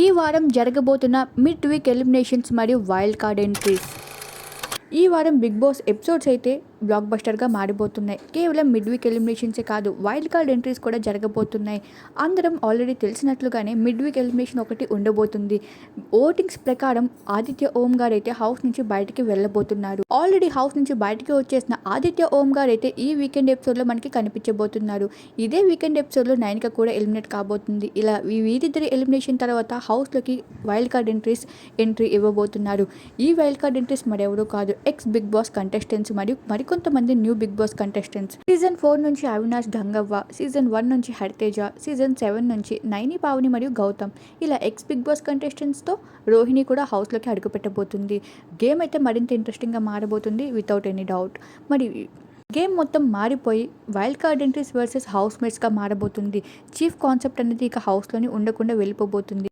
ఈ వారం జరగబోతున్న మిడ్ వీక్ ఎలిమినేషన్స్ మరియు వైల్డ్ కార్డ్ ఎంట్రీస్. ఈ వారం బిగ్ బాస్ ఎపిసోడ్స్ అయితే బ్లాక్ బస్టర్గా మారిపోతున్నాయి. కేవలం మిడ్ వీక్ ఎలిమినేషన్సే కాదు వైల్డ్ కార్డ్ ఎంట్రీస్ కూడా జరగబోతున్నాయి. అందరం ఆల్రెడీ తెలిసినట్లుగానే మిడ్ వీక్ ఎలిమినేషన్ ఒకటి ఉండబోతుంది. ఓటింగ్స్ ప్రకారం ఆదిత్య ఓం గారు అయితే హౌస్ నుంచి బయటికి వెళ్ళబోతున్నారు. ఆల్రెడీ హౌస్ నుంచి బయటికి వచ్చేసిన ఆదిత్య ఓం గారు అయితే ఈ వీకెండ్ ఎపిసోడ్లో మనకి కనిపించబోతున్నారు. ఇదే వీకెండ్ ఎపిసోడ్లో నైన్క కూడా ఎలిమినేట్ కాబోతుంది. ఇలా ఈ వీరిద్దరి ఎలిమినేషన్ తర్వాత హౌస్లోకి వైల్డ్ కార్డ్ ఎంట్రీస్ ఎంట్రీ ఇవ్వబోతున్నారు. ఈ వైల్డ్ కార్డ్ ఎంట్రీస్ మరెవరూ కాదు ఎక్స్ బిగ్ బాస్ కంటెస్టెంట్స్ మరియు మరి కొంతమంది new Big Boss contestants. Season four నుంచి అవినాష్ గంగవ్వ సీజన్ వన్ నుంచి హరితేజ సీజన్ సెవెన్ నుంచి నైని పావని మరియు గౌతమ్. ఇలా ఎక్స్ బిగ్ బాస్ కంటెస్టెంట్స్తో రోహిణి కూడా హౌస్లోకి అడుగుపెట్టబోతుంది. గేమ్ అయితే మరింత ఇంట్రెస్టింగ్గా మారబోతుంది వితౌట్ ఎనీ డౌట్ మరి గేమ్ మొత్తం మారిపోయి wild card entries versus house మేట్స్గా మారబోతుంది. చీఫ్ కాన్సెప్ట్ అనేది ఇక హౌస్లోనే ఉండకుండా వెళ్ళిపోబోతుంది.